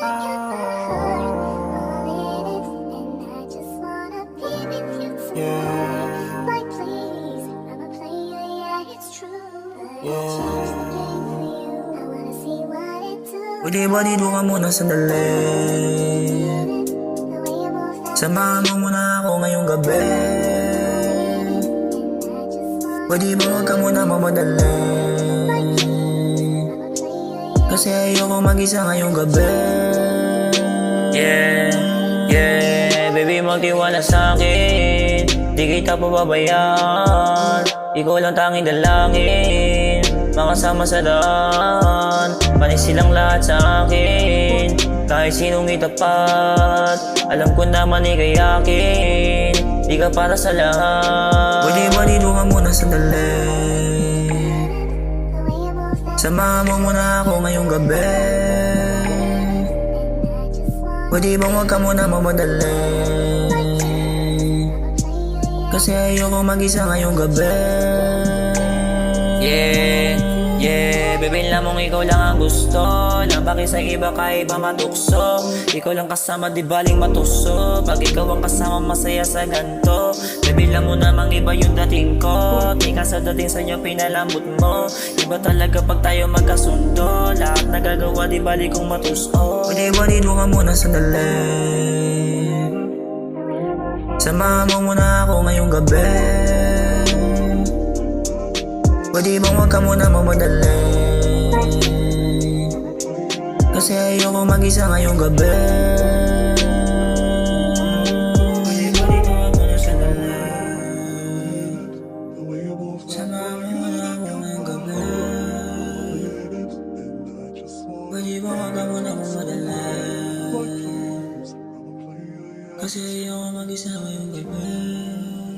Pwede ba dito ka muna sandali? Samahan mo muna ako ngayong gabi Pwede ba huwag ka muna mamadali? Ayoko mag-isa ngayong gabi. Yeah, yeah Baby magtiwala sa akin. Di kita pababayaan. Ikaw lang tanging dalangin. Makasama sa daan. Panis silang lahat sa akin. Kahit sinong itapat Alam ko naman ikay akin. Di ka para sa lahat. Pwede ba dito ka muna sandali Samahan mo muna ako ngayong gabi. Pwede bang huwag ka muna mamadali? Kasi ayoko mag-isa ngayong gabi. Yeah, Baby lamang ikaw lang ang gusto. Labaki sa iba kahit pa matukso. Ikaw lang kasama di baling matuso. Pag ikaw ang kasama masaya sa ganto. Baby lang mo namang iba yung dating ko. Di sa dating sa inyo pinalambot mo? Iba talaga pag tayo magkasundo. Lahat nagagawa di bali kong matuso. Ba dito ka muna sandali? Samahan mo muna ako ngayong gabi. Pwede bang huwag ka muna mamadali Kasi ayoko mag-isa ngayong gabi. Kasi ayoko mag-isa ngayong gabi